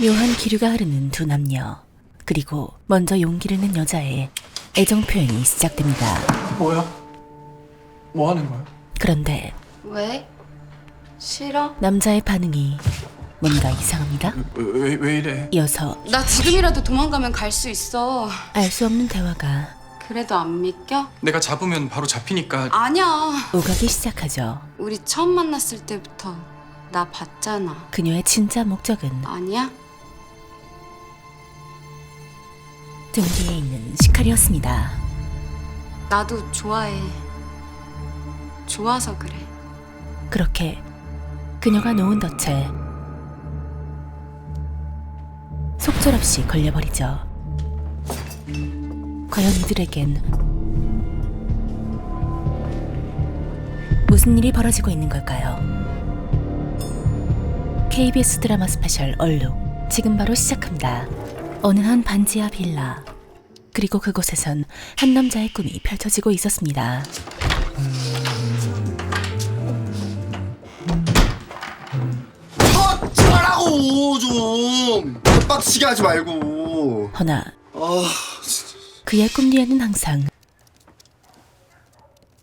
묘한 기류가 흐르는 두 남녀. 그리고 먼저 용기를 낸 여자의 애정 표현이 시작됩니다. 뭐야? 뭐 하는 거야? 그런데 왜? 싫어? 남자의 반응이 뭔가 이상합니다. 왜, 왜, 왜 이래? 이어서 나 지금이라도 도망가면 갈 수 있어. 알 수 없는 대화가 그래도 안 믿겨? 내가 잡으면 바로 잡히니까 아니야. 오가기 시작하죠. 우리 처음 만났을 때부터 나 봤잖아. 그녀의 진짜 목적은 아니야? 등 뒤에 있는 시칼이었습니다. 나도 좋아해. 좋아서 그래. 그렇게 그녀가 놓은 덫에 속절없이 걸려버리죠. 과연 이들에겐 무슨 일이 벌어지고 있는 걸까요? KBS 드라마 스페셜 얼룩 지금 바로 시작합니다. 어느 한 반지하 빌라 그리고 그곳에선 한 남자의 꿈이 펼쳐지고 있었습니다. 터치하라고 좀 빡치게 하지 말고 허나 아 그의 꿈 뒤에는 항상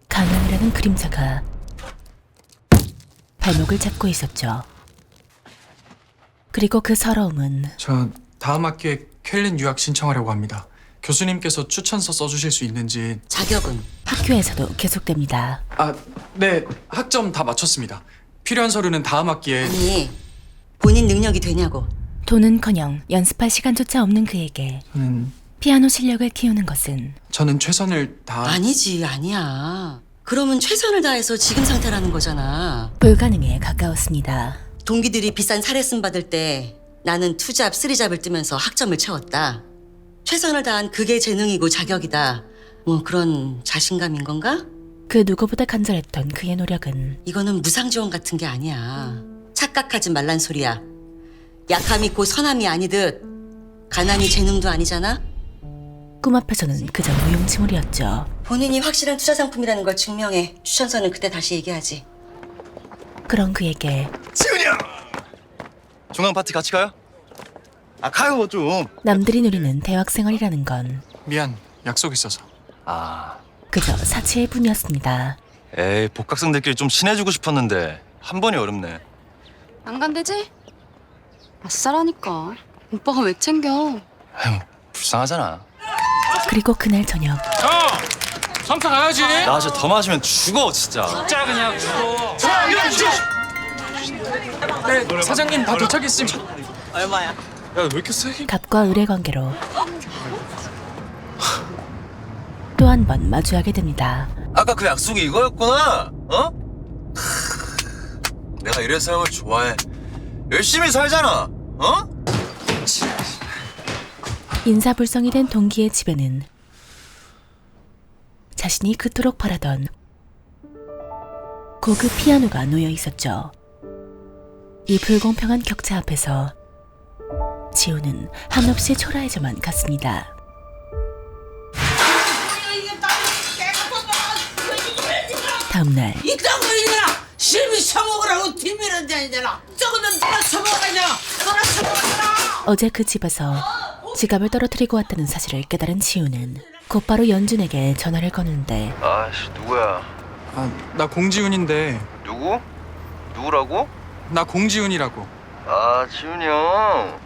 가난이라는 그림자가 발목을 잡고 있었죠. 그리고 그 서러움은 저 다음 학기에 쾰린 유학 신청하려고 합니다. 교수님께서 추천서 써주실 수 있는지 자격은 학교에서도 계속됩니다. 아, 네 학점 다 맞췄습니다. 필요한 서류는 다음 학기에 아니 본인 능력이 되냐고 돈은커녕 연습할 시간조차 없는 그에게 저는 피아노 실력을 키우는 것은 저는 최선을 다 아니지 아니야 그러면 최선을 다해서 지금 상태라는 거잖아 불가능에 가까웠습니다. 동기들이 비싼 사례씀 받을 때 나는 투잡 쓰리잡을 뜨면서 학점을 채웠다. 최선을 다한 그게 재능이고 자격이다. 뭐 그런 자신감인 건가? 그 누구보다 간절했던 그의 노력은 이거는 무상 지원 같은 게 아니야. 착각하지 말란 소리야. 약함이 곧 선함이 아니듯 가난이 재능도 아니잖아? 꿈 앞에서는 그저 무용지물이었죠. 본인이 확실한 투자 상품이라는 걸 증명해. 추천서는 그때 다시 얘기하지. 그런 그에게 지훈이야 중앙 파티 같이 가요? 아 가요 좀 남들이 누리는 대학생활이라는 건 미안 약속 있어서 아, 그저 사치의 뿐이었습니다. 에이 복학생들끼리 좀 친해지고 싶었는데 한 번이 어렵네. 안 간대지? 아싸라니까. 오빠가 왜 챙겨? 아유, 불쌍하잖아. 그리고 그날 저녁 삼사 가야지. 나 진짜 더 마시면 죽어 진짜. 진짜 그냥 죽어. 네 사장님 다 도착했습니다. 얼마야? 야왜 이렇게 세? 갑과 을의 관계로 또 한 번 마주하게 됩니다. 아까 그 약속이 이거였구나. 어? 내가 이래서 형을 좋아해. 열심히 살잖아. 어? 인사불성이 된 동기의 집에는 자신이 그토록 바라던 고급 피아노가 놓여 있었죠. 이 불공평한 격차 앞에서 지호는 한없이 초라해져만 갔습니다. 다음날 이딴 거 이거나 실비 처먹으라고 뒤미는 데 아니잖아 저거는 누가 처먹으냐 너나 처먹었잖아 어제 그 집에서 지갑을 떨어뜨리고 왔다는 사실을 깨달은 지우는 곧바로 연준에게 전화를 거는데 아씨 누구야? 아 나 공지훈인데 누구? 누구라고? 나 공지훈이라고. 아 지훈이 형.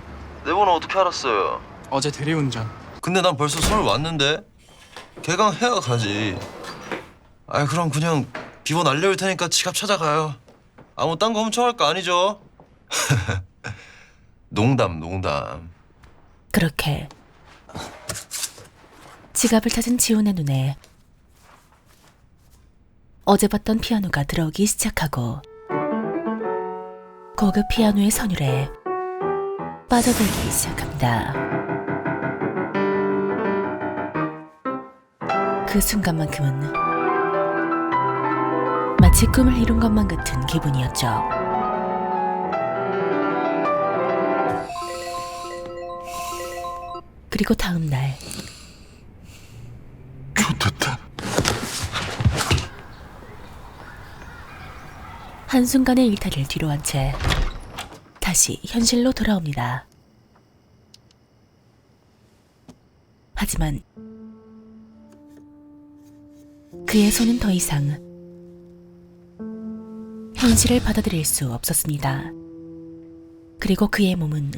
내 번호 어떻게 알았어요? 어제 대리운전. 근데 난 벌써 서울 왔는데 개강해야 가지. 아 그럼 그냥 비번 알려올 테니까 지갑 찾아가요. 아무 딴 거 훔쳐갈 거 아니죠? 농담 농담. 그렇게 지갑을 찾은 지훈의 눈에 어제 봤던 피아노가 들어오기 시작하고 고급 피아노의 선율에 빠져들기 시작합니다. 그 순간만큼은 마치 꿈을 이룬 것만 같은 기분이었죠. 그리고 다음 날 좋됐다. 한순간의 일탈을 뒤로 한 채 다시 현실로 돌아옵니다. 하지만 그의 손은 더 이상 현실을 받아들일 수 없었습니다. 그리고 그의 몸은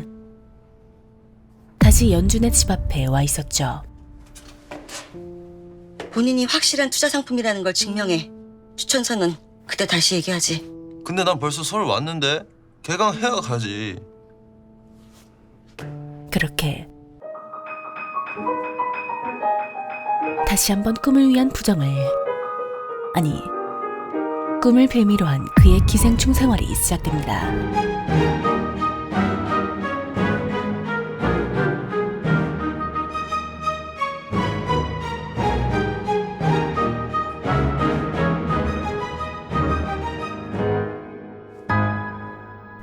다시 연준의 집 앞에 와 있었죠. 본인이 확실한 투자 상품이라는 걸 증명해. 추천서는 그때 다시 얘기하지. 근데 난 벌써 서울 왔는데 개강해야 가지. 그렇게 다시 한번 꿈을 위한 부정을 아니 꿈을 빌미로 한 그의 기생충 생활이 시작됩니다.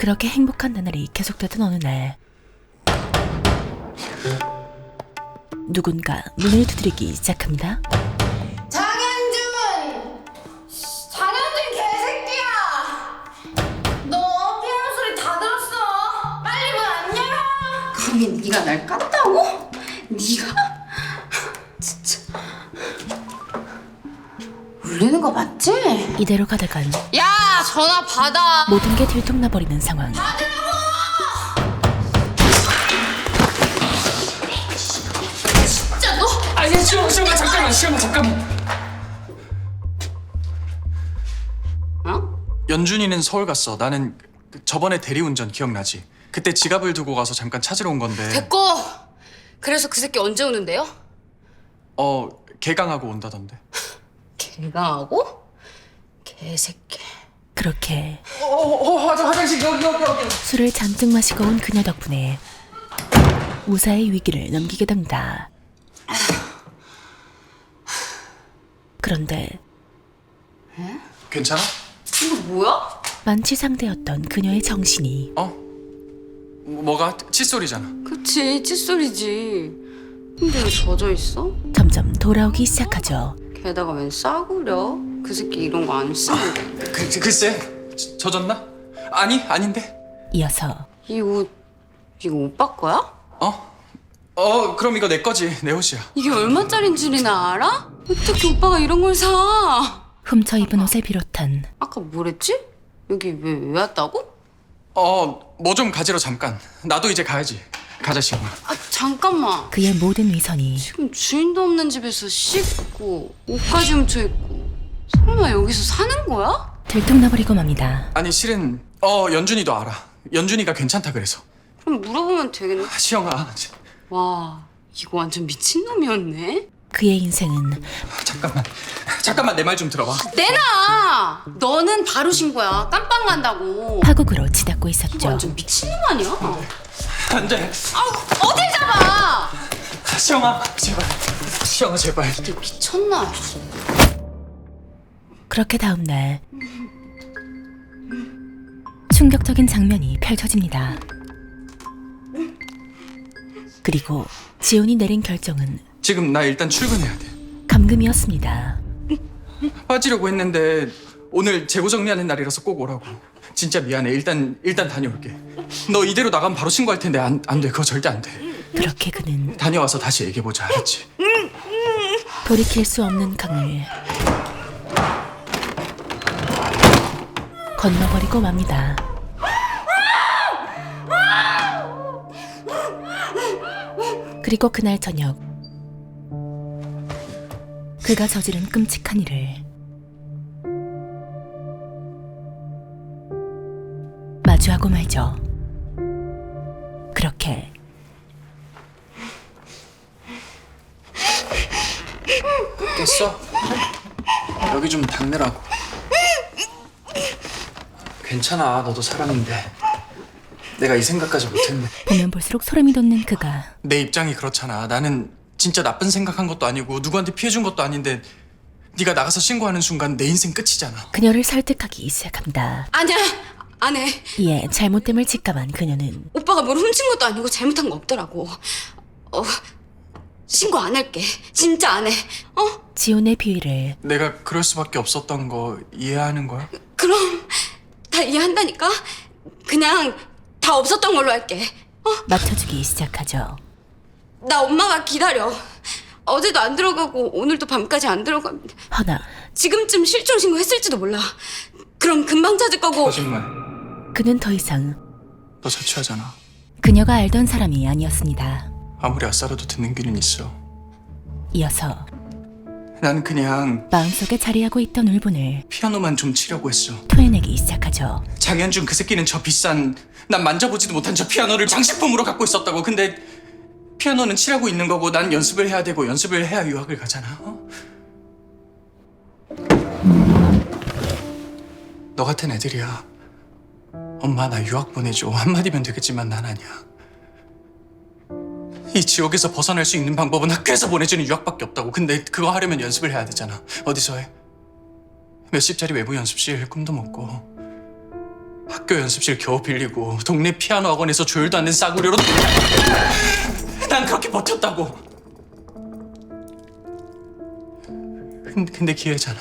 그렇게 행복한 나날이 계속되던 어느 날 누군가 문을 두드리기 시작합니다. 장현준! 장현준 개새끼야! 너 피아노 소리 다 들었어! 빨리 문 안 열어! 감히 네가 날 깠다고? 네가? 진짜 울리는 거 맞지? 이대로 가다간 야 전화 받아! 모든 게 들통나버리는 상황. 진짜 너! 아니 시영 시영아 잠깐만 시영아 잠깐만. 어? 연준이는 서울 갔어. 나는 그 저번에 대리운전 기억나지? 그때 지갑을 두고 가서 잠깐 찾으러 온 건데. 됐고! 그래서 그 새끼 언제 오는데요? 어 개강하고 온다던데. 개강하고? 개새끼 그렇게 어 화장실 여기 여기 여기. 술을 잔뜩 마시고 온 그녀 덕분에 무사히 위기를 넘기게 됩니다. 그런데 괜찮아? 이거 뭐야? 만취 상태였던 그녀의 정신이 어? 뭐- 뭐가 칫솔이잖아. 그치 칫솔이지. 근데 왜 젖어 있어? 점점 돌아오기 시작하죠. 게다가 웬 싸구려? 그 새끼 이런 거 안 쓰는데. 그, 글쎄 저- 젖었나? 아니 아닌데. 이어서 이 옷 이거 오빠 거야? 어? 어 그럼 이거 내 거지 내 옷이야. 이게 얼마짜린 줄이나 알아? 어떻게 오빠가 이런 걸 사? 훔쳐 입은 옷을 비롯한 아까 뭐랬지? 여기 왜, 왜 왔다고? 어 뭐 좀 가지러 잠깐. 나도 이제 가야지. 가자 시영아. 아 잠깐만. 그의 모든 위선이 지금 주인도 없는 집에서 씻고 옷까지 훔쳐 입고 설마 여기서 사는 거야? 들통나버리고 맙니다. 아니 실은 어 연준이도 알아. 연준이가 괜찮다 그래서. 그럼 물어보면 되겠네. 아, 시영아 와 이거 완전 미친 놈이었네. 그의 인생은 잠깐만 잠깐만 내 말 좀 들어봐. 내놔! 너는 바로 신고야. 깜빵 간다고. 파국으로 치닫고 있었죠. 완전 미친놈 아니야? 안돼. 아우 어딜 잡아! 시영아 제발. 시영아 제발. 미쳤나? 그렇게 다음 날 충격적인 장면이 펼쳐집니다. 그리고 지훈이 내린 결정은 지금 나 일단 출근해야 돼. 감금이었습니다. 빠지려고 했는데 오늘 재고 정리하는 날이라서 꼭 오라고. 진짜 미안해. 일단 일단 다녀올게. 너 이대로 나가면 바로 신고할 텐데 안 안 돼. 그거 절대 안 돼. 그렇게 그는 다녀와서 다시 얘기해 보자. 알았지? 돌이킬 수 없는 강을 건너버리고 맙니다. 그리고 그날 저녁 그가 저지른 끔찍한 일을 마주하고 말죠. 그렇게 깼어? 여기 좀 닦느라고. 괜찮아. 너도 사람인데. 내가 이 생각까지 못했네. 보면 볼수록 소름이 돋는 그가 내 입장이 그렇잖아. 나는 진짜 나쁜 생각한 것도 아니고 누구한테 피해 준 것도 아닌데 네가 나가서 신고하는 순간 내 인생 끝이잖아. 그녀를 설득하기 시작합니다. 아니야 안 해. 이에 잘못됨을 직감한 그녀는 오빠가 뭘 훔친 것도 아니고 잘못한 거 없더라고. 어 신고 안 할게. 진짜 안 해. 어 지훈의 비위를 내가 그럴 수밖에 없었던 거 이해하는 거야? 그럼 다 이해한다니까. 그냥 다 없었던 걸로 할게. 어 맞춰주기 시작하죠. 나 엄마가 기다려. 어제도 안 들어가고 오늘도 밤까지 안 들어갑니다. 허나 지금쯤 실종 신고했을지도 몰라. 그럼 금방 찾을 거고. 거짓말. 그는 더 이상 너 자취하잖아. 그녀가 알던 사람이 아니었습니다. 아무리 아싸라도 듣는 귀는 있어. 이어서 난 그냥 마음속에 자리하고 있던 울분을 피아노만 좀 치려고 했어. 토해내기 시작하죠. 장현준 그 새끼는 저 비싼 난 만져보지도 못한 저 피아노를 장식품으로 갖고 있었다고. 근데 피아노는 치라고 있는 거고 난 연습을 해야 되고 연습을 해야 유학을 가잖아. 어? 너 같은 애들이야. 엄마 나 유학 보내줘 한마디면 되겠지만 난 아니야. 이 지옥에서 벗어날 수 있는 방법은 학교에서 보내주는 유학밖에 없다고. 근데 그거 하려면 연습을 해야 되잖아. 어디서 해? 몇십짜리 외부 연습실 꿈도 못 꿔. 학교 연습실 겨우 빌리고 동네 피아노 학원에서 조율도 않는 싸구려로 난 그렇게 버텼다고. 근데, 근데 기회잖아.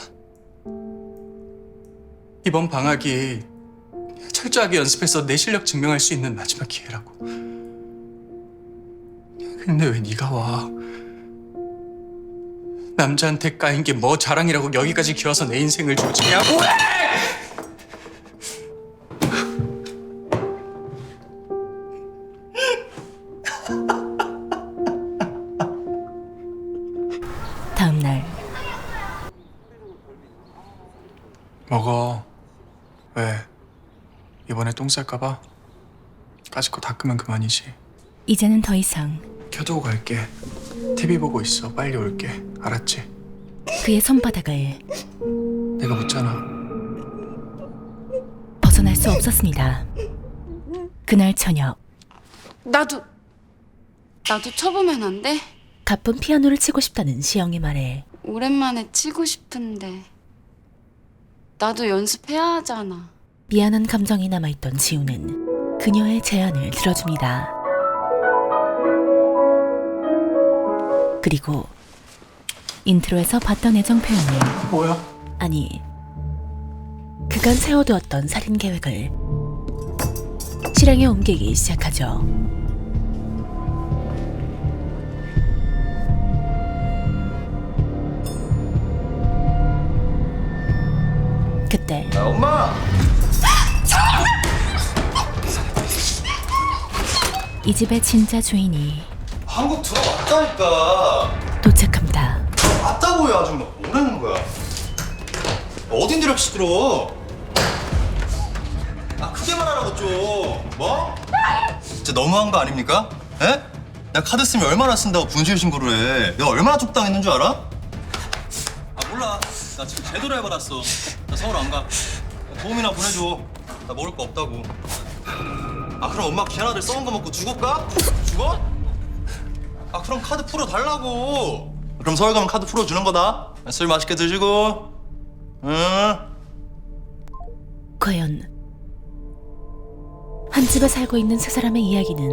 이번 방학이 철저하게 연습해서 내 실력 증명할 수 있는 마지막 기회라고. 근데 왜 네가 와? 남자한테 까인 게 뭐 자랑이라고 여기까지 기어서 내 인생을 조지냐고 왜? 다음 날 먹어. 똥 쌀까봐? 까짓 거 닦으면 그만이지. 이제는 더 이상 켜두고 갈게. TV 보고 있어. 빨리 올게. 알았지? 그의 손바닥을 내가 묻잖아. 벗어날 수 없었습니다. 그날 저녁 나도 나도 쳐보면 안 돼? 가쁜 피아노를 치고 싶다는 시영의 말에 오랜만에 치고 싶은데 나도 연습해야 하잖아. 미안한 감정이 남아있던 지우는 그녀의 제안을 들어줍니다. 그리고 인트로에서 봤던 애정 표현을 뭐야? 아니 그간 세워두었던 살인 계획을 실행에 옮기기 시작하죠. 그때 야, 엄마! 이 집의 진짜 주인이 한국 들어왔다니까. 도착합니다. 왔다고요 아줌마 뭐라는 거야 어딘 데를 시끄러 아 크게 말하라고 좀 뭐? 진짜 너무한 거 아닙니까? 에? 내가 카드 쓰면 얼마나 쓴다고 분실 신고를 해 내가 얼마나 쪽당했는 줄 알아? 아 몰라 나 지금 제대로 해받았어 나 서울 안 가 도움이나 보내줘 나 먹을 거 없다고 아 그럼 엄마 걔나들 썩은 거 먹고 죽을까? 죽어? 아 그럼 카드 풀어 달라고 그럼 서울 가면 카드 풀어 주는 거다 술 맛있게 드시고 응 과연 한 집에 살고 있는 세 사람의 이야기는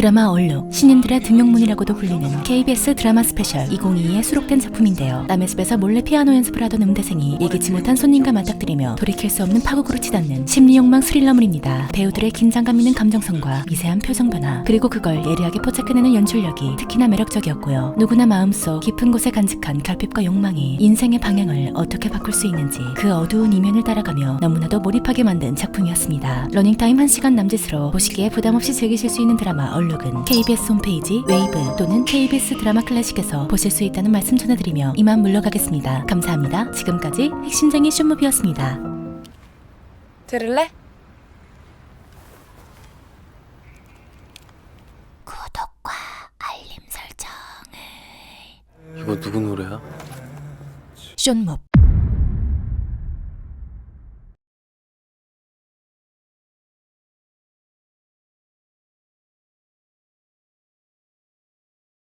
드라마 얼룩 신인들의 등용문이라고도 불리는 KBS 드라마 스페셜 2022에 수록된 작품인데요. 남의 집에서 몰래 피아노 연습을 하던 음대생이 예기치 못한 손님과 맞닥뜨리며 돌이킬 수 없는 파국으로 치닫는 심리욕망 스릴러물입니다. 배우들의 긴장감 있는 감정선과 미세한 표정 변화 그리고 그걸 예리하게 포착해내는 연출력이 특히나 매력적이었고요. 누구나 마음속 깊은 곳에 간직한 결핍과 욕망이 인생의 방향을 어떻게 바꿀 수 있는지 그 어두운 이면을 따라가며 너무나도 몰입하게 만든 작품이었습니다. 러닝타임 1시간 남짓으로 보시기에 부담없이 즐기실 수 있는 드라마 얼룩 은 KBS 홈페이지 웨이브 또는 KBS 드라마 클래식에서 보실 수 있다는 말씀 전해드리며 이만 물러가겠습니다. 감사합니다. 지금까지 핵심쟁이 쇼무비였습니다. 들을래? 구독과 알림 설정을 이거 누구 노래야? 쇼무브